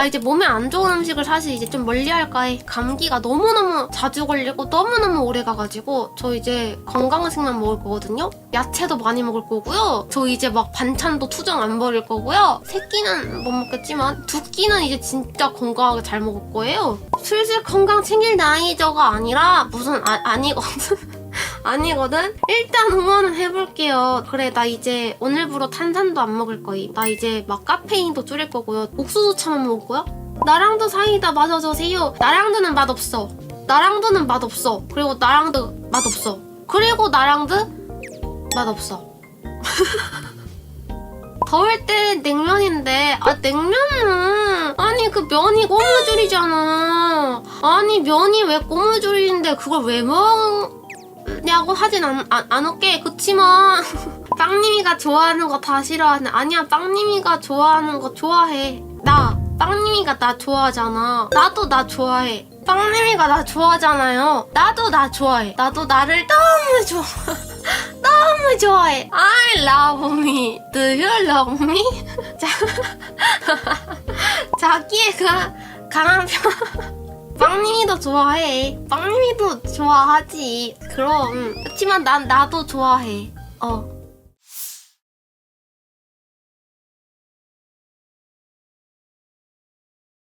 나 이제 몸에 안 좋은 음식을 사실 이제 좀 멀리 할까 해. 감기가 너무너무 자주 걸리고 너무너무 오래 가가지고 저 이제 건강식만 먹을 거거든요. 야채도 많이 먹을 거고요. 저 이제 막 반찬도 투정 안 버릴 거고요. 세 끼는 못 먹겠지만 두 끼는 이제 진짜 건강하게 잘 먹을 거예요. 슬슬 건강 챙길 나이저가 아니라 무슨 아, 아니거든. 아니거든? 일단 응원은 해볼게요. 그래, 나 이제 오늘부로 탄산도 안 먹을 거임. 나 이제 막 카페인도 줄일 거고요. 옥수수 차만 먹을 거야? 나랑도 사이다 마셔주세요. 나랑드는 맛없어. 나랑드는 맛없어. 그리고 나랑드 맛없어. 그리고 나랑드 맛없어. 더울 때 냉면인데 아 냉면은 아니 그 면이 꼬물줄이잖아 아니 면이 왜 꼬물줄인데 그걸 왜 먹 냐고 하진 않, 안, 않을게 그치만 빵님이가 좋아하는 거 다 싫어하네 아니야 빵님이가 좋아하는 거 좋아해 나 빵님이가 나 좋아하잖아 나도 나 좋아해 빵님이가 나 좋아하잖아요 나도 나 좋아해 나도 나를 너무 좋아 너무 좋아해. I love me. Do you love me? 자, 자기애가 강한 편. 빵님이도 좋아해. 빵님이도 좋아하지. 그럼. 그렇지만 난 나도 좋아해. 어.